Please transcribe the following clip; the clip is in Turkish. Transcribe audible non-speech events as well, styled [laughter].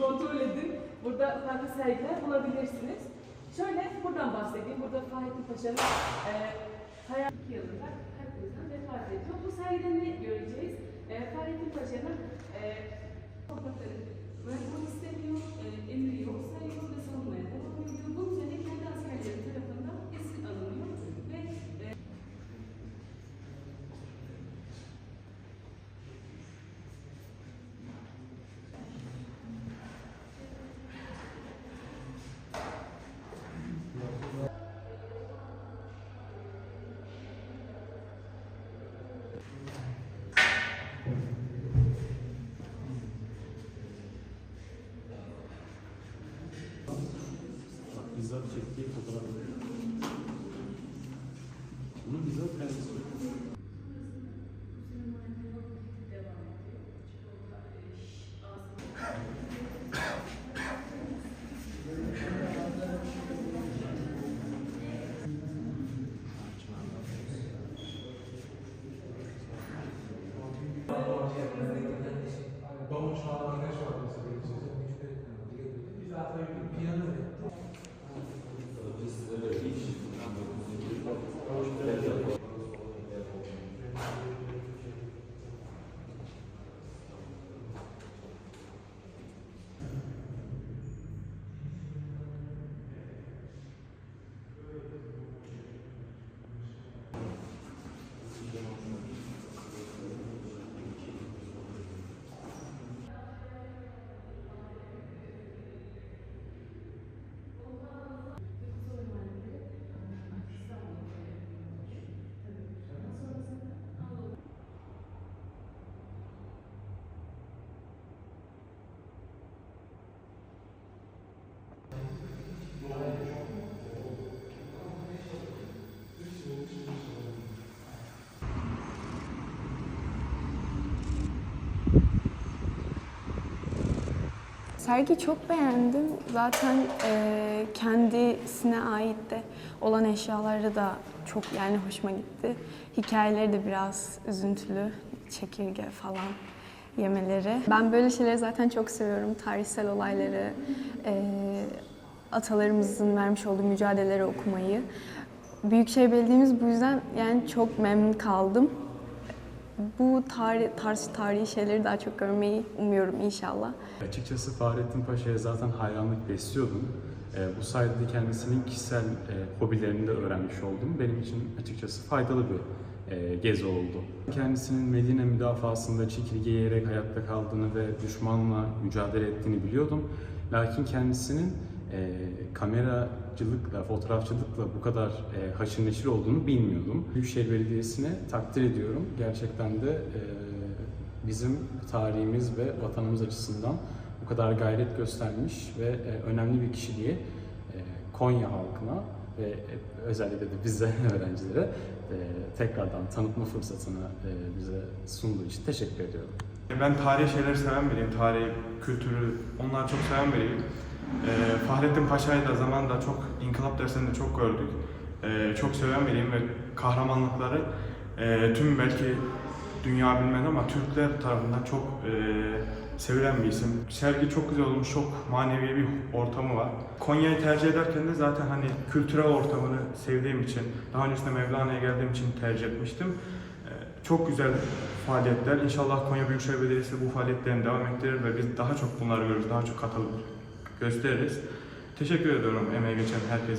Kontrol edin. Burada farklı sergiler bulabilirsiniz. Şöyle buradan bahsedeyim. Burada Fahrettin Paşa'nın e, hayat yılında hepimizden vefat ediyor. Bu sergide ne göreceğiz? E, Fahrettin Paşa'nın e, Gracias. Bizzat çektiği fotoğraf. Bunu bizzat kendisi Davul çalan güneş var mesela benim de Biz zaten piyano yaptık. Sergi çok beğendim. Zaten e, kendisine ait de olan eşyaları da çok yani hoşuma gitti. Hikayeleri de biraz üzüntülü, çekirge falan yemeleri. Ben böyle şeyleri zaten çok seviyorum. Tarihsel olayları, e, atalarımızın vermiş olduğu mücadeleleri okumayı. Büyükşehir Belediye'miz bu yüzden yani çok memnun kaldım. Bu tarih, tarz tarihi şeyleri daha çok görmeyi umuyorum inşallah. Açıkçası Fahrettin Paşa'ya zaten hayranlık besliyordum. Ee, bu sayede de kendisinin kişisel e, hobilerini de öğrenmiş oldum. Benim için açıkçası faydalı bir e, gezi oldu. Kendisinin Medine müdafasında çekirge yiyerek hayatta kaldığını ve düşmanla mücadele ettiğini biliyordum. Lakin kendisinin e, kameracılıkla, fotoğrafçılıkla bu kadar e, haşır neşir olduğunu bilmiyordum. Büyükşehir Belediyesi'ne takdir ediyorum. Gerçekten de e, bizim tarihimiz ve vatanımız açısından bu kadar gayret göstermiş ve e, önemli bir kişiliği e, Konya halkına ve e, özellikle de bize [laughs] öğrencilere e, tekrardan tanıtma fırsatını e, bize sunduğu için teşekkür ediyorum. Ben tarihi şeyleri seven biriyim. Tarih, kültürü, onları çok seven biriyim. Ee, Fahrettin Paşa'yı da zamanında çok, inkılap dersinde çok gördük. Ee, çok seven biriyim ve kahramanlıkları e, tüm belki dünya bilmez ama Türkler tarafından çok e, sevilen bir isim. Sergi çok güzel olmuş, çok manevi bir ortamı var. Konya'yı tercih ederken de zaten hani kültürel ortamını sevdiğim için, daha öncesinde Mevlana'ya geldiğim için tercih etmiştim. Ee, Çok güzel faaliyetler. İnşallah Konya Büyükşehir Belediyesi bu faaliyetlerini devam ettirir ve biz daha çok bunları görürüz, daha çok katılır, gösteririz. Teşekkür ediyorum emeği geçen herkese.